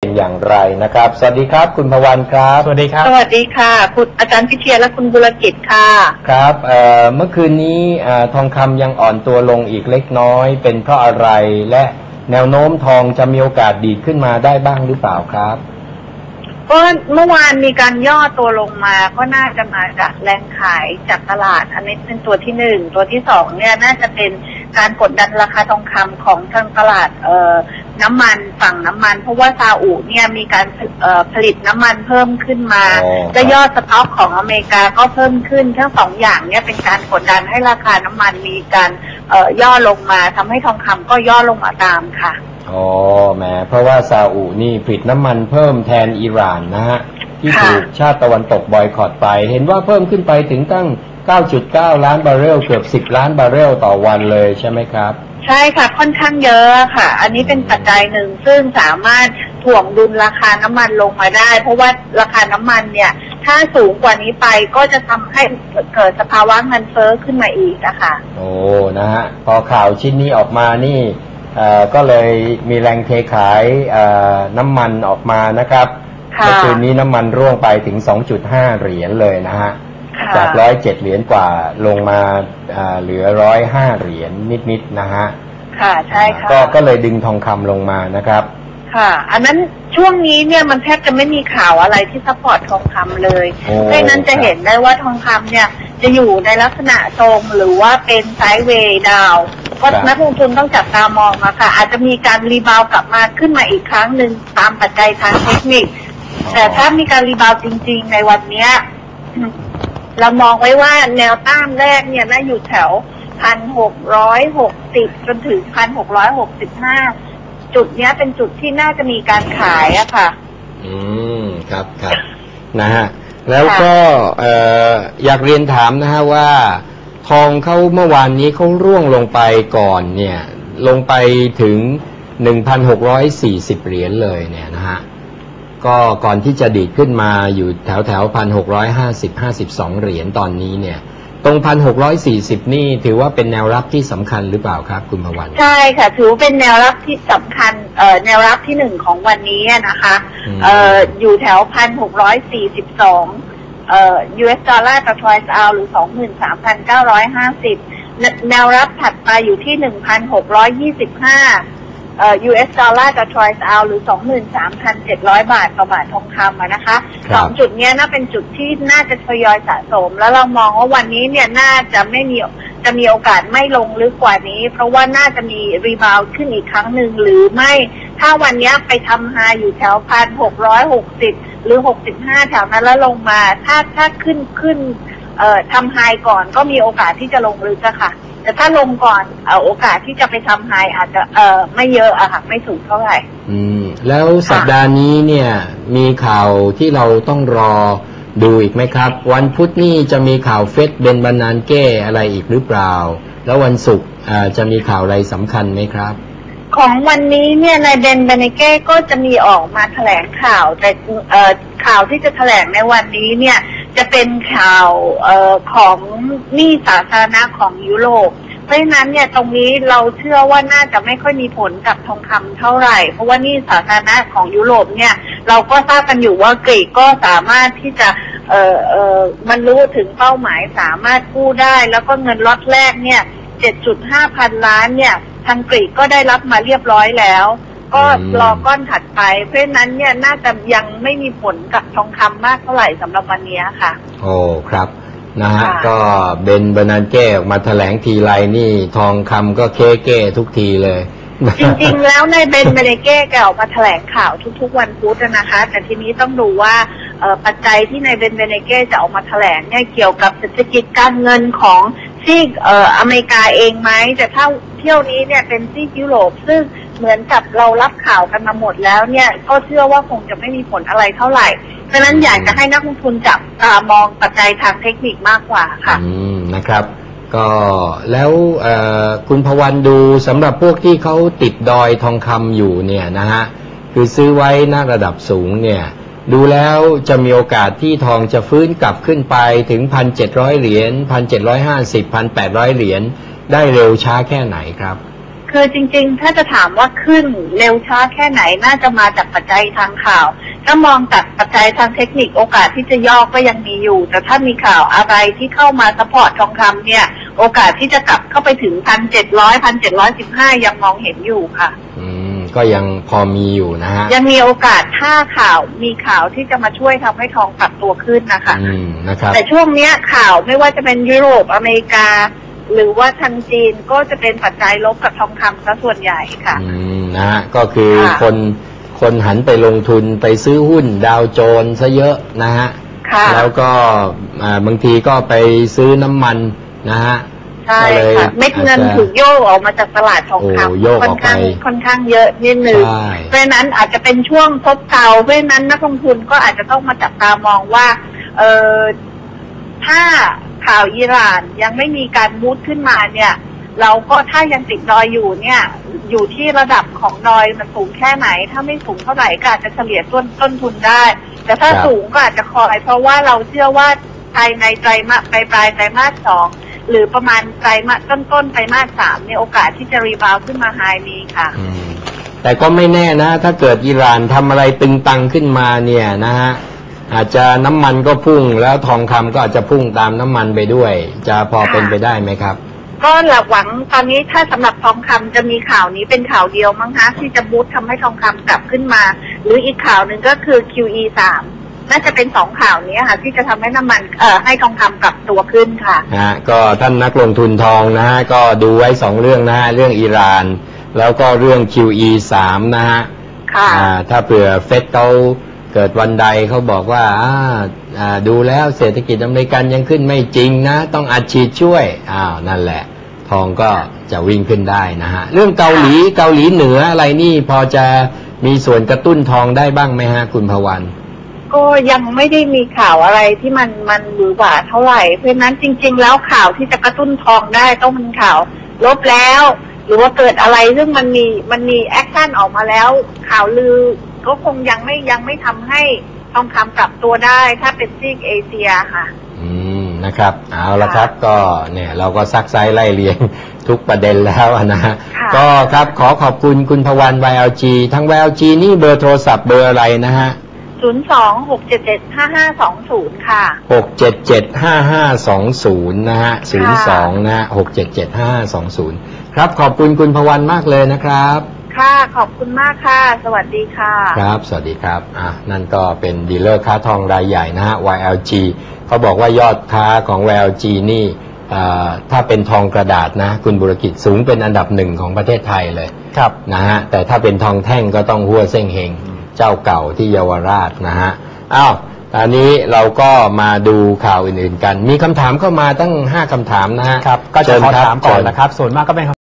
เป็นอย่างไรนะครับ สวัสดีครับ คุณพวันครับ สวัสดีครับ สวัสดีค่ะ คุณอาจารย์พิเชียรและคุณบุรกิจค่ะ ครับเอ่อเมื่อคืนนี้อ่าทองคำยังอ่อนตัวลงอีกเล็กน้อย เป็นเพราะอะไรและแนวโน้มทองจะมีโอกาสดีดขึ้นมาได้บ้างหรือเปล่าครับ ก็เมื่อวานมีการย่อตัวลงมาก็น่าจะมาจากแรงขายจากตลาด อันนี้เป็นตัวที่หนึ่งตัวที่สองเนี่ยน่าจะเป็นการกดดันราคาทองคำของทางตลาดเอ่อน้ำมันฝั่งน้ำมัน เพราะว่าซาอุเนี่ยมีการเอ่อผลิตน้ำมันเพิ่มขึ้นมาอ๋อและยอดสต็อกของอเมริกาก็เพิ่มขึ้นทั้งสองอย่างเนี่ยเป็นการกดดันให้ราคาน้ำมันมีการเอ่อย่อลงมาทำให้ทองคำก็ย่อลงมาตามค่ะ อ๋อแหมเพราะว่าซาอุนี่ผลิตน้ำมันเพิ่มแทนอิหร่านนะฮะ ที่ค่ะถูกชาติตะวันตกบอยคอรดไป เห็นว่าเพิ่มขึ้นไปถึงตั้ง 9.9 ล้านบาร์เรลเกือบ 10 ล้านบาร์เรลต่อวันเลยใช่ไหมครับ ใช่ค่ะค่อนข้างเยอะค่ะ อันนี้เป็นปัจจัยหนึ่งซึ่งสามารถถ่วงดุลราคาน้ำมันลงมาได้ เพราะว่าราคาน้ำมันเนี่ย ถ้าสูงกว่านี้ไปก็จะทำให้เกิดสภาวะเงินเฟ้อขึ้นมาอีกนะคะโอ้นะฮะพอข่าวชิ้นนี้ออกมานี่เอ่อ ก็เลยมีแรงเทขายเอ่อน้ำมันออกมานะครับค่ะเมื่อคืนนี้น้ำมันร่วงไปถึง 2.5 เหรียญเลยนะฮะค่ะจาก 107 เหรียญกว่าลงมาเอ่อเหลือ 105 เหรียญนิดๆนะฮะ ค่ะใช่ค่ะก็ก็เลยดึงทองคำลงมานะครับ ค่ะ อันนั้นช่วงนี้เนี่ยมันแทบจะไม่มีข่าวอะไรที่ซัพพอร์ตทองคำเลยโอ้เพราะฉะนั้นจะเห็นได้ว่าทองคำเนี่ยจะอยู่ในลักษณะทรงหรือว่าเป็นไซด์เวย์ดาว ก็ครับนักลงทุนต้องจับตามองอะค่ะ อาจจะมีการรีบาวด์กลับมาขึ้นมาอีกครั้งหนึ่งตามปัจจัยทางเทคนิค แต่ถ้ามีการรีบาวด์จริง ๆ ในวันเนี้ยเรามองไว้ว่าแนวต้านแรกเนี่ยน่าอยู่แถวพันหกร้อยหกสิบจนถึงพันหกร้อยหกสิบห้าจุดเนี้ยเป็นจุดที่น่าจะมีการขายอะค่ะ อืมครับครับนะฮะแล้วก็เอ่ออยากเรียนถามนะฮะว่า ทองเขาเมื่อวานนี้เขาร่วงลงไปก่อนเนี่ย ลงไปถึง 1,640 เหรียญเลยเนี่ยนะฮะก็ก่อนที่จะดีดขึ้นมาอยู่แถวแถวพันหกร้อยห้าสิบห้าสิบสองเหรียญตอนนี้เนี่ย ตรงพันหกร้อยสี่สิบนี่ถือว่าเป็นแนวรับที่สำคัญหรือเปล่าครับคุณพวันใช่ค่ะ ถือว่าเป็นแนวรับที่สำคัญเอ่อแนวรับที่หนึ่งของวันนี้อะนะคะอืมเอ่ออยู่แถวพันหกร้อยสี่สิบสอง เอ่อ US ดอลลาร์ต่อทรอยส์เอาหรือสองหมื่นสามพันเก้าร้อยห้าสิบแนวรับถัดไปอยู่ที่หนึ่งพันหกร้อยยี่สิบห้าเอ่อ US ดอลลาร์ต่อทรอยส์เอาหรือสองหมื่นสามพันเจ็ดร้อยบาทต่อบาททองคำอะนะคะครับสองจุดเนี้ยน่าเป็นจุดที่น่าจะทยอยสะสม แล้วเรามองว่าวันนี้เนี่ยน่าจะไม่มีจะมีโอกาสไม่ลงลึกกว่านี้ เพราะว่าน่าจะมีรีบาวด์ขึ้นอีกครั้งหนึ่งหรือไม่ ถ้าวันเนี้ยไปทำไฮอยู่แถวพันหกร้อยหกสิบ หรือหกสิบห้าแถวนั้นแล้วลงมา ถ้าถ้าขึ้นขึ้นเอ่อทำไฮก่อนก็มีโอกาสที่จะลงลึกอะค่ะ แต่ถ้าลงก่อนเอ่อโอกาสที่จะไปทำไฮอาจจะเอ่อไม่เยอะอะค่ะ ไม่สูงเท่าไหร่ อืม แล้วสัปดาห์นี้เนี่ย มีข่าวที่เราต้องรอดูอีกไหมครับ วันพุธนี่จะมีข่าวเฟดเบนบานานเก้อะไรอีกหรือเปล่า แล้ววันศุกร์จะมีข่าวอะไรสำคัญไหมครับ ของวันนี้เนี่ยนายเบนเบเนเก้ก็จะมีออกมาแถลงข่าว แต่เข่าวที่จะแถลงในวันนี้เนี่ยจะเป็นข่าวออของหนี้สาธารณะของยุโรปเพราะฉะนั้นเนี่ยตรงนี้เราเชื่อว่าน่าจะไม่ค่อยมีผลกับทองคำเท่าไหร่ เพราะว่านี้สาธารณะของยุโรปเนี่ย เราก็ทราบกันอยู่ว่ากรีกก็สามารถที่จะเออเออมันรู้ถึงเป้าหมายสามารถกู้ได้ แล้วก็เงินล็อตแรกเนี่ย 7.5 พันล้านเนี่ย ทางกรีกก็ได้รับมาเรียบร้อยแล้ว ก็อืมรอก้อนถัดไป เพราะฉะนั้นเนี่ยน่าจะยังไม่มีผลกับทองคำมากเท่าไหร่สำหรับวันนี้ค่ะ โอ้ครับนะฮะค่ะก็เบนบานานเก้ออกมาแถลงทีไรนี่ทองคำก็เคเก้ทุกทีเลยจริงๆ แล้วในเบนเบเนเก้แกออกมาแถลงข่าวทุกๆ วันพุธอะนะคะ แต่ทีนี้ต้องดูว่าเอ่อปัจจัยที่ในเบนเบเนเก้จะออกมาแถลงเนี่ยเกี่ยวกับเศรษฐกิจการเงินของซีกเอ่ออเมริกาเองไหมแต่ถ้า เที่ยวนี้เนี่ยเป็นซีกยุโรป ซึ่งเหมือนกับเรารับข่าวกันมาหมดแล้วเนี่ยก็เชื่อว่าคงจะไม่มีผลอะไรเท่าไหร่เพราะนั้นอยากจะให้นักลงทุนจับตามองปัจจัยทางเทคนิคมากกว่าค่ะ อืมนะครับ ก็แล้วเอ่อคุณพวันดูสำหรับพวกที่เขาติดดอยทองคำอยู่เนี่ยนะฮะคือซื้อไว้หน้าระดับสูงเนี่ย ดูแล้วจะมีโอกาสที่ทองจะฟื้นกลับขึ้นไปถึงพันเจ็ดร้อยเหรียญพันเจ็ดร้อยห้าสิบพันแปดร้อยเหรียญ ได้เร็วช้าแค่ไหนครับ คือจริงๆ ถ้าจะถามว่าขึ้นเร็วช้าแค่ไหนน่าจะมาจากปัจจัยทางข่าว ถ้ามองจากปัจจัยทางเทคนิคโอกาสที่จะย่อก็ยังมีอยู่ แต่ถ้ามีข่าวอะไรที่เข้ามาสปอร์ตทองคำเนี่ย โอกาสที่จะกลับเข้าไปถึงพันเจ็ดร้อยพันเจ็ดร้อยสิบห้ายังมองเห็นอยู่ค่ะ อืมก็ยังพอมีอยู่นะฮะยังมีโอกาสถ้าข่าวมีข่าวที่จะมาช่วยทำให้ทองปรับตัวขึ้นนะคะ อืมนะครับแต่ช่วงเนี้ยข่าวไม่ว่าจะเป็นยุโรปอเมริกา หรือว่าทางจีนก็จะเป็นปัจจัยลบกับทองคำซะส่วนใหญ่ค่ะ อืมนะฮะก็คือค่ะ คนคนหันไปลงทุนไปซื้อหุ้นดาวโจนส์ซะเยอะนะฮะ ค่ะแล้วก็อ่าบางทีก็ไปซื้อน้ำมันนะฮะ ใช่ก็เลยค่ะ เม็ดเงินอาจจะถูกโยกออกมาจากตลาดทองโอ้คำโยกค่อออนกไปข้างค่อนข้างเยอะนิดนึง ใช่ เพราะฉะนั้นอาจจะเป็นช่วงซบเซาเพราะฉะนั้นนักลงทุนก็อาจจะต้องมาจับตามองว่า เออถ้า ข่าวอิหร่านยังไม่มีการมูดขึ้นมาเนี่ย เราก็ถ้ายังติดดอยอยู่เนี่ย อยู่ที่ระดับของดอยมันสูงแค่ไหน ถ้าไม่สูงเท่าไหร่ก็อาจจะเฉลี่ยต้นต้นทุนได้ แต่ถ้าครับสูงก็อาจจะคอยเพราะว่าเราเชื่อว่าภายในไตรมาสปลายปลายไตรมาสสองหรือประมาณไตรมาสต้นต้นไตรมาสสามเนี่ยโอกาสที่จะรีบาวด์ขึ้นมาไฮมีค่ะอืมแต่ก็ไม่แน่นะ ถ้าเกิดอิหร่านทำอะไรตึงตังขึ้นมาเนี่ยนะฮะ อาจจะน้ำมันก็พุ่งแล้วทองคำก็อาจจะพุ่งตามน้ำมันไปด้วย จะพอค่ะเป็นไปได้ไหมครับ ก็หลักหวังตอนนี้ถ้าสำหรับทองคำจะมีข่าวนี้เป็นข่าวเดียวมั้งคะที่จะบูตทำให้ทองคำกลับขึ้นมา หรืออีกข่าวหนึ่งก็คือ QE สามน่าจะเป็นสองข่าวนี้ค่ะ ที่จะทำให้น้ำมันเอ่อให้ทองคำกลับตัวขึ้นค่ะ นะฮะก็ท่านนักลงทุนทองนะฮะก็ดูไว้สองเรื่องนะฮะเรื่องอิหร่าน แล้วก็เรื่อง QE 3 นะฮะค่ะ อ่าถ้าเผื่อเฟดเขา เกิดวันใดเขาบอกว่าาดูแล้วเศรษฐกิจอเมริกันยังขึ้นไม่จริงนะ ต้องอัดฉีดช่วยอ้าวนั่นแหละ ทองก็จะวิ่งขึ้นได้นะฮะ เรื่องเกาหลีเกาหลีเหนืออะไรนี่พอจะมีส่วนกระตุ้นทองได้บ้างไหมฮะ คุณพวันก็ยังไม่ได้มีข่าวอะไรที่มันมันหวือหวาเท่าไหร่ เพราะฉะนั้นจริง ๆ แล้วข่าวที่จะกระตุ้นทองได้ต้องเป็นข่าว ลบแล้ว หรือว่าเกิดอะไรซึ่งมันมีมันมีแอคชั่นออกมาแล้ว ข่าวลือ ก็คงยังไม่ยังไม่ทำให้ทองคำปรับตัวได้ ถ้าเป็นซีกเอเชียค่ะ อืมนะครับ เอาละค่ะครับก็เนี่ยเราก็ซักไซไล่เรียงทุกประเด็นแล้วนะฮะค่ะก็ครับขอขอบคุณคุณพวัน YLG ทั้ง YLG นี่เบอร์โทรศัพท์เบอร์อะไรนะฮะศูนย์สองหกเจ็ดเจ็ดห้าห้าสองศูนย์ค่ะหกเจ็ดเจ็ดห้าห้าสองศูนย์นะฮะศูนย์สองนะฮะหกเจ็ดเจ็ดห้าสองศูนย์ครับขอบคุณคุณพวันมากเลยนะครับ ค่ะ ขอบคุณมากค่ะ สวัสดีค่ะ ครับ สวัสดีครับ อะ นั่นก็เป็นดีลเลอร์ค้าทองรายใหญ่นะฮะ YLG เขาบอกว่ายอดค้าของ YLG นี่อ่าถ้าเป็นทองกระดาษนะ คุณบุรกิจสูงเป็นอันดับหนึ่งของประเทศไทยเลย ครับ นะฮะ แต่ถ้าเป็นทองแท่งก็ต้องหัวเส้งเฮง เจ้าเก่าที่เยาวราชนะฮะ อ้าวตอนนี้เราก็มาดูข่าวอื่นๆกัน มีคำถามเข้ามาตั้ง 5 คำถามนะฮะ ครับ ก็จะเชิญขอครับถามก่อนเชิญนะครับ ส่วนมากก็เป็น